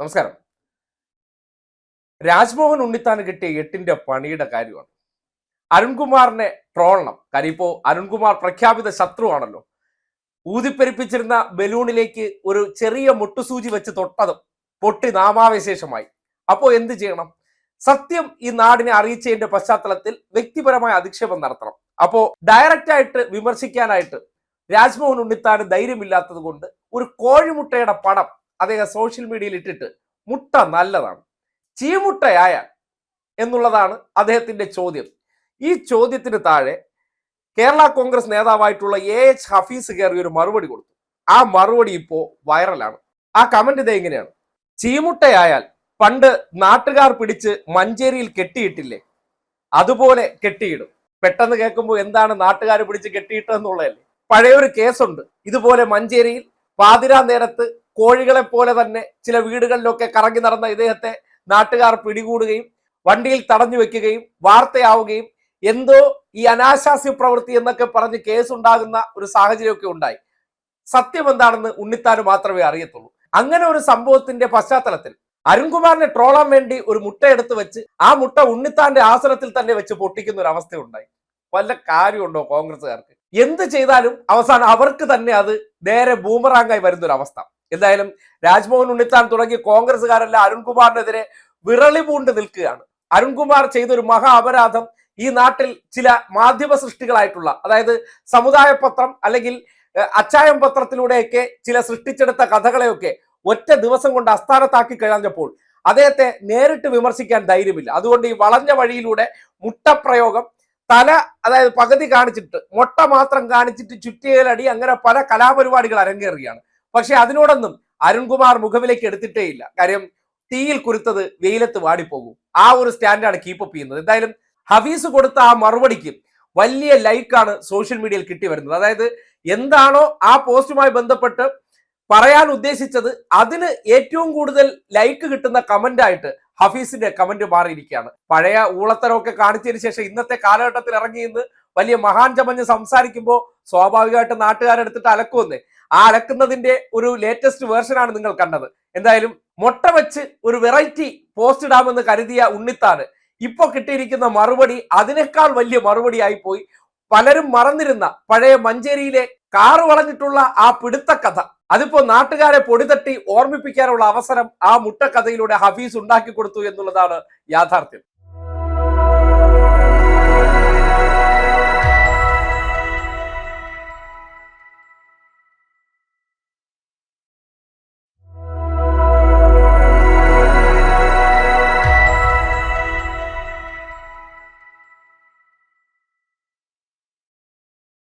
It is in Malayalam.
നമസ്കാരം. രാജ്മോഹൻ ഉണ്ണിത്താൻ കിട്ടിയ എട്ടിന്റെ പണിയുടെ കാര്യമാണ്. അരുൺകുമാറിനെ ട്രോളണം. കാര്യം ഇപ്പോ അരുൺകുമാർ പ്രഖ്യാപിത ശത്രുവാണല്ലോ. ഊതിപ്പെരിപ്പിച്ചിരുന്ന ബലൂണിലേക്ക് ഒരു ചെറിയ മുട്ടുസൂചി വെച്ച് തൊട്ടതും പൊട്ടി നാമാവശേഷമായി. അപ്പോ എന്ത് ചെയ്യണം? സത്യം ഈ നാടിനെ അറിയിച്ചതിന്റെ പശ്ചാത്തലത്തിൽ വ്യക്തിപരമായ അധിക്ഷേപം നടത്തണം. അപ്പോ ഡയറക്റ്റ് ആയിട്ട് വിമർശിക്കാനായിട്ട് രാജ്മോഹൻ ഉണ്ണിത്താന് ധൈര്യമില്ലാത്തത് കൊണ്ട് ഒരു കോഴിമുട്ടയുടെ പടം അദ്ദേഹം സോഷ്യൽ മീഡിയയിൽ ഇട്ടിട്ട് മുട്ട നല്ലതാണ്. ചീമുട്ടയായ എന്നുള്ളതാണ് അദ്ദേഹത്തിന്റെ ചോദ്യം. ഈ ചോദ്യത്തിന് താഴെ കേരള കോൺഗ്രസ് നേതാവായിട്ടുള്ള എ എച്ച് ഹഫീസ് കയറി ഒരു മറുപടി കൊടുത്തു. ആ മറുപടി ഇപ്പോ വൈറലാണ്. ആ കമന്റ് ഇത് എങ്ങനെയാണ് ചീമുട്ടയായാൽ പണ്ട് നാട്ടുകാർ പിടിച്ച് മഞ്ചേരിയിൽ കെട്ടിയിട്ടില്ലേ? അതുപോലെ കെട്ടിയിടും. പെട്ടെന്ന് കേൾക്കുമ്പോൾ എന്താണ് നാട്ടുകാർ പിടിച്ച് കെട്ടിയിട്ടെന്നുള്ളതല്ലേ പഴയൊരു കേസുണ്ട് ഇതുപോലെ മഞ്ചേരിയിൽ പാതിരാ നേരത്ത് കോഴികളെ പോലെ തന്നെ ചില വീടുകളിലൊക്കെ കറങ്ങി നടന്ന ഇദ്ദേഹത്തെ നാട്ടുകാർ പിടികൂടുകയും വണ്ടിയിൽ തടഞ്ഞു വെക്കുകയും വാർത്തയാവുകയും എന്തോ ഈ അനാശാസ്യ പ്രവൃത്തി എന്നൊക്കെ പറഞ്ഞ് കേസുണ്ടാകുന്ന ഒരു സാഹചര്യമൊക്കെ ഉണ്ടായി. സത്യം എന്താണെന്ന് ഉണ്ണിത്താന് മാത്രമേ അറിയത്തുള്ളൂ. അങ്ങനെ ഒരു സംഭവത്തിന്റെ പശ്ചാത്തലത്തിൽ അരുൺകുമാറിനെ ട്രോളാൻ വേണ്ടി ഒരു മുട്ട എടുത്ത് വെച്ച് ആ മുട്ട ഉണ്ണിത്താന്റെ ആസനത്തിൽ തന്നെ വെച്ച് പൊട്ടിക്കുന്ന ഒരു അവസ്ഥ ഉണ്ടായി വല്ല കാര്യമുണ്ടോ കോൺഗ്രസ്സുകാർക്ക്? എന്ത് ചെയ്താലും അവസാനം അവർക്ക് തന്നെ അത് നേരെ ബൂമറാങ്ങായി വരുന്ന ഒരു അവസ്ഥ എന്തായാലും രാജ്മോഹൻ ഉണ്ണിത്താൻ തുടങ്ങിയ കോൺഗ്രസ്സുകാരെല്ലാം അരുൺകുമാറിനെതിരെ വിറളി പൂണ്ട് നിൽക്കുകയാണ്. അരുൺകുമാർ ചെയ്തൊരു മഹാ അപരാധം ഈ നാട്ടിൽ ചില മാധ്യമ സൃഷ്ടികളായിട്ടുള്ള അതായത് സമുദായ പത്രം അല്ലെങ്കിൽ അച്ചായം പത്രത്തിലൂടെയൊക്കെ ചില സൃഷ്ടിച്ചെടുത്ത കഥകളെയൊക്കെ ഒറ്റ ദിവസം കൊണ്ട് അസ്ഥാനത്താക്കി കഴിഞ്ഞപ്പോൾ അദ്ദേഹത്തെ നേരിട്ട് വിമർശിക്കാൻ ധൈര്യമില്ല. അതുകൊണ്ട് ഈ വളഞ്ഞ വഴിയിലൂടെ മുട്ടപ്രയോഗം തല അതായത് പകുതി കാണിച്ചിട്ട് മുട്ട മാത്രം കാണിച്ചിട്ട് ചുറ്റിയലടി അങ്ങനെ പല കലാപരിപാടികൾ അരങ്ങേറുകയാണ്. പക്ഷെ അതിനോടൊന്നും അരുൺകുമാർ മുഖവിലേക്ക് എടുത്തിട്ടേ ഇല്ല. കാര്യം തീയിൽ കുരുത്തത് വെയിലത്ത് വാടിപ്പോകും. ആ ഒരു സ്റ്റാൻഡാണ് കീപ്പപ്പ് ചെയ്യുന്നത്. എന്തായാലും ഹഫീസ് കൊടുത്ത ആ മറുപടിക്ക് വലിയ ലൈക്കാണ് സോഷ്യൽ മീഡിയയിൽ കിട്ടി വരുന്നത്. അതായത് എന്താണോ ആ പോസ്റ്റുമായി ബന്ധപ്പെട്ട് പറയാൻ ഉദ്ദേശിച്ചത് അതിന് ഏറ്റവും കൂടുതൽ ലൈക്ക് കിട്ടുന്ന കമന്റ് ആയിട്ട് ഹഫീസിന്റെ കമന്റ് മാറിയിരിക്കുകയാണ്. പഴയ ഊളത്തരമൊക്കെ കാണിച്ചതിന് ശേഷം ഇന്നത്തെ കാലഘട്ടത്തിൽ ഇറങ്ങി ഇന്ന് വലിയ മഹാൻ ചമഞ്ഞ് സംസാരിക്കുമ്പോൾ സ്വാഭാവികമായിട്ട് നാട്ടുകാരെടുത്തിട്ട് അലക്കുമെന്നേ. ആ അലക്കുന്നതിന്റെ ഒരു ലേറ്റസ്റ്റ് വേർഷനാണ് നിങ്ങൾ കണ്ടത്. എന്തായാലും മുട്ട വെച്ച് ഒരു വെറൈറ്റി പോസ്റ്റ് ഇടാമെന്ന് കരുതിയ ഉണ്ണിത്താണ് ഇപ്പൊ കിട്ടിയിരിക്കുന്ന മറുപടി അതിനേക്കാൾ വലിയ മറുപടിയായി പോയി. പലരും മറന്നിരുന്ന പഴയ മഞ്ചേരിയിലെ കാറ് വളഞ്ഞിട്ടുള്ള ആ പിടുത്ത കഥ അതിപ്പോ നാട്ടുകാരെ പൊടിതട്ടി ഓർമ്മിപ്പിക്കാനുള്ള അവസരം ആ മുട്ടക്കഥയിലൂടെ ഹഫീസ് ഉണ്ടാക്കി കൊടുത്തു എന്നുള്ളതാണ് യാഥാർത്ഥ്യം.